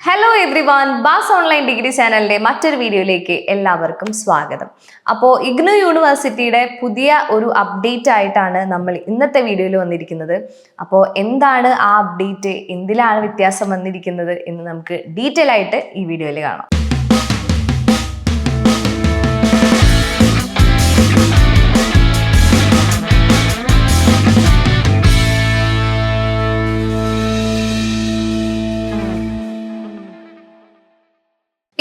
Hello everyone ബാസ് online degree ചാനലിന്റെ മറ്റൊരു വീഡിയോയിലേക്ക് എല്ലാവർക്കും സ്വാഗതം. അപ്പോൾ ഇഗ്നു യൂണിവേഴ്സിറ്റിയുടെ പുതിയ ഒരു അപ്ഡേറ്റ് ആയിട്ടാണ് നമ്മൾ ഇന്നത്തെ വീഡിയോയിൽ വന്നിരിക്കുന്നത്. അപ്പോൾ എന്താണ് ആ അപ്ഡേറ്റ് എന്തിലാണ് വ്യത്യാസം വന്നിരിക്കുന്നത് എന്ന് നമുക്ക് ഡീറ്റെയിൽ ആയിട്ട് ഈ വീഡിയോയിൽ കാണാം.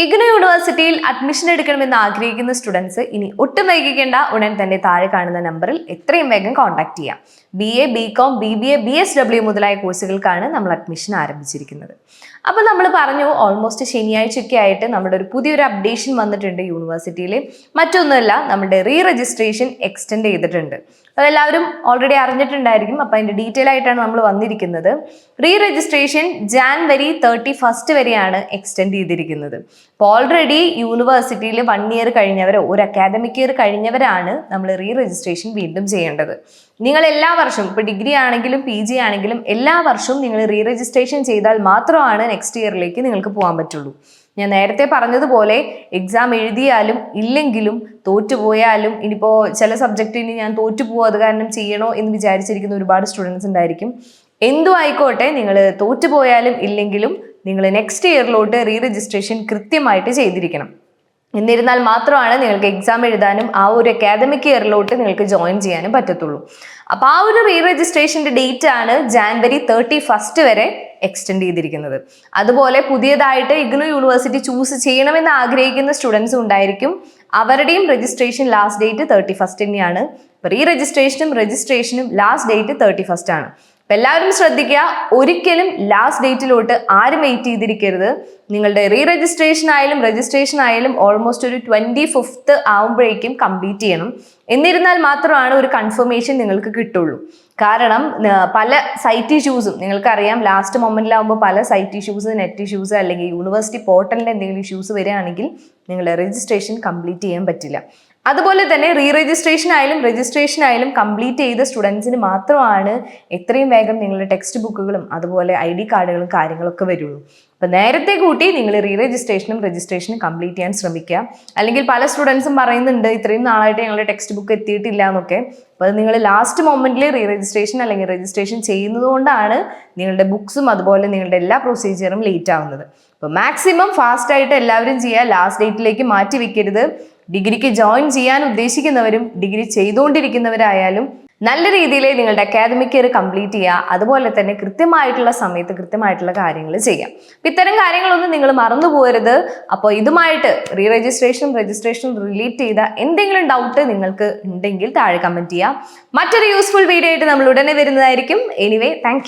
ഇഗ്നു യൂണിവേഴ്സിറ്റിയിൽ അഡ്മിഷൻ എടുക്കണമെന്ന് ആഗ്രഹിക്കുന്ന സ്റ്റുഡൻസ് ഇനി ഒട്ടും വൈകിക്കേണ്ട ഉടൻ തന്നെ താഴെ കാണുന്ന നമ്പറിൽ എത്രയും വേഗം കോൺടാക്ട് ചെയ്യാം. B A B com B B A B S W മുതലായ കോഴ്സുകൾക്കാണ് നമ്മൾ അഡ്മിഷൻ ആരംഭിച്ചിരിക്കുന്നത്. അപ്പോൾ നമ്മൾ പറഞ്ഞു ഓൾമോസ്റ്റ് ശനിയാഴ്ചയൊക്കെ ആയിട്ട് നമ്മുടെ ഒരു പുതിയൊരു അപ്ഡേഷൻ വന്നിട്ടുണ്ട് യൂണിവേഴ്സിറ്റിയിൽ മറ്റൊന്നുമല്ല നമ്മുടെ റീ രജിസ്ട്രേഷൻ എക്സ്റ്റെൻഡ് ചെയ്തിട്ടുണ്ട്. അതെല്ലാവരും ഓൾറെഡി അറിഞ്ഞിട്ടുണ്ടായിരിക്കും അപ്പോൾ അതിന്റെ ഡീറ്റെയിൽ ആയിട്ടാണ് നമ്മൾ വന്നിരിക്കുന്നത്. Re registration January thirty first വരെയാണ് എക്സ്റ്റെൻഡ് ചെയ്തിരിക്കുന്നത്. അപ്പോൾ ഓൾറെഡി യൂണിവേഴ്സിറ്റിയിൽ വൺ ഇയർ കഴിഞ്ഞവരോ ഒരു അക്കാദമിക് ഇയർ കഴിഞ്ഞവരാണ് നമ്മൾ റീ രജിസ്ട്രേഷൻ വീണ്ടും ചെയ്യേണ്ടത്. നിങ്ങൾ എല്ലാ വർഷവും ഇപ്പോൾ ഡിഗ്രി ആണെങ്കിലും പി ജി ആണെങ്കിലും എല്ലാ വർഷവും നിങ്ങൾ റീ രജിസ്ട്രേഷൻ ചെയ്താൽ മാത്രമാണ് നെക്സ്റ്റ് ഇയറിലേക്ക് നിങ്ങൾക്ക് പോകാൻ പറ്റുള്ളൂ. ഞാൻ നേരത്തെ പറഞ്ഞതുപോലെ എക്സാം എഴുതിയാലും ഇല്ലെങ്കിലും തോറ്റുപോയാലും ഇനിയിപ്പോൾ ചില സബ്ജക്റ്റ് ഇനി ഞാൻ തോറ്റുപോകും അത് കാരണം ചെയ്യണോ എന്ന് വിചാരിച്ചിരിക്കുന്ന ഒരുപാട് സ്റ്റുഡൻസ് ഉണ്ടായിരിക്കും. എന്തു ആയിക്കോട്ടെ നിങ്ങൾ തോറ്റുപോയാലും ഇല്ലെങ്കിലും നിങ്ങൾ നെക്സ്റ്റ് ഇയറിലോട്ട് റീ രജിസ്ട്രേഷൻ കൃത്യമായിട്ട് ചെയ്തിരിക്കണം. എന്നിരുന്നാൽ മാത്രമാണ് നിങ്ങൾക്ക് എക്സാം എഴുതാനും ആ ഒരു അക്കാദമിക് ഇയറിലോട്ട് നിങ്ങൾക്ക് ജോയിൻ ചെയ്യാനും പറ്റത്തുള്ളൂ. അപ്പോൾ ആ ഒരു റീ രജിസ്ട്രേഷന്റെ ഡേറ്റ് ആണ് ജാൻവരി തേർട്ടി ഫസ്റ്റ് വരെ എക്സ്റ്റെൻഡ് ചെയ്തിരിക്കുന്നത്. അതുപോലെ പുതിയതായിട്ട് ഇഗ്നു യൂണിവേഴ്സിറ്റി ചൂസ് ചെയ്യണമെന്ന് ആഗ്രഹിക്കുന്ന സ്റ്റുഡൻസ് ഉണ്ടായിരിക്കും. അവരുടെയും registration last date thirty first തന്നെയാണ് റീ രജിസ്ട്രേഷനും രജിസ്ട്രേഷനും ലാസ്റ്റ് ഡേറ്റ് തേർട്ടി ഫസ്റ്റ് ആണ്. എല്ലാവരും ശ്രദ്ധിക്കുക. ഒരിക്കലും ലാസ്റ്റ് ഡേറ്റിലോട്ട് ആരും വെയിറ്റ് ചെയ്തിരിക്കരുത്. നിങ്ങളുടെ റീ രജിസ്ട്രേഷൻ ആയാലും രജിസ്ട്രേഷൻ ആയാലും ഓൾമോസ്റ്റ് ഒരു ട്വന്റി ഫിഫ്ത്ത് ആവുമ്പോഴേക്കും കംപ്ലീറ്റ് ചെയ്യണം. എന്നിരുന്നാൽ മാത്രമാണ് ഒരു കൺഫർമേഷൻ നിങ്ങൾക്ക് കിട്ടുള്ളൂ. കാരണം പല സൈറ്റ് ഇഷ്യൂസും നിങ്ങൾക്കറിയാം. ലാസ്റ്റ് മൊമെന്റിലാവുമ്പോൾ പല സൈറ്റ് ഇഷ്യൂസ് നെറ്റ് ഇഷ്യൂസ് അല്ലെങ്കിൽ യൂണിവേഴ്സിറ്റി പോർട്ടലിന്റെ എന്തെങ്കിലും ഇഷ്യൂസ് വരികയാണെങ്കിൽ നിങ്ങളുടെ രജിസ്ട്രേഷൻ കംപ്ലീറ്റ് ചെയ്യാൻ പറ്റില്ല. അതുപോലെ തന്നെ റീ രജിസ്ട്രേഷൻ ആയാലും രജിസ്ട്രേഷൻ ആയാലും കംപ്ലീറ്റ് ചെയ്ത സ്റ്റുഡൻസിന് മാത്രമാണ് എത്രയും വേഗം നിങ്ങളുടെ ടെക്സ്റ്റ് ബുക്കുകളും അതുപോലെ ഐ ഡി കാർഡുകളും കാര്യങ്ങളൊക്കെ വരുള്ളൂ. അപ്പം നേരത്തെ കൂട്ടി നിങ്ങൾ റീ രജിസ്ട്രേഷനും രജിസ്ട്രേഷനും കംപ്ലീറ്റ് ചെയ്യാൻ ശ്രമിക്കുക. അല്ലെങ്കിൽ പല സ്റ്റുഡൻസും പറയുന്നുണ്ട് ഇത്രയും നാളായിട്ട് ഞങ്ങളുടെ ടെക്സ്റ്റ് ബുക്ക് എത്തിയിട്ടില്ല എന്നൊക്കെ. അപ്പോൾ നിങ്ങൾ ലാസ്റ്റ് മൊമെന്റിൽ റീ രജിസ്ട്രേഷൻ അല്ലെങ്കിൽ രജിസ്ട്രേഷൻ ചെയ്യുന്നതുകൊണ്ടാണ് നിങ്ങളുടെ ബുക്സും അതുപോലെ നിങ്ങളുടെ എല്ലാ പ്രൊസീജിയറും ലേറ്റ് ആവുന്നത്. അപ്പോൾ മാക്സിമം ഫാസ്റ്റ് ആയിട്ട് എല്ലാവരും ചെയ്യുക ലാസ്റ്റ് ഡേറ്റിലേക്ക് മാറ്റി വെക്കരുത്. ഡിഗ്രിക്ക് ജോയിൻ ചെയ്യാൻ ഉദ്ദേശിക്കുന്നവരും ഡിഗ്രി ചെയ്തുകൊണ്ടിരിക്കുന്നവരായാലും നല്ല രീതിയിൽ നിങ്ങളുടെ അക്കാദമിക് ഇയർ കംപ്ലീറ്റ് ചെയ്യുക. അതുപോലെ തന്നെ കൃത്യമായിട്ടുള്ള സമയത്ത് കൃത്യമായിട്ടുള്ള കാര്യങ്ങൾ ചെയ്യാം ഇത്തരം കാര്യങ്ങളൊന്നും നിങ്ങൾ മറന്നു പോകരുത്. അപ്പോൾ ഇതുമായിട്ട് റീ രജിസ്ട്രേഷൻ രജിസ്ട്രേഷൻ റിലേറ്റ് ചെയ്ത എന്തെങ്കിലും ഡൗട്ട് നിങ്ങൾക്ക് ഉണ്ടെങ്കിൽ താഴെ കമന്റ് ചെയ്യാം. മറ്റൊരു യൂസ്ഫുൾ വീഡിയോ ആയിട്ട് നമ്മൾ ഉടനെ വരുന്നതായിരിക്കും. Anyway thank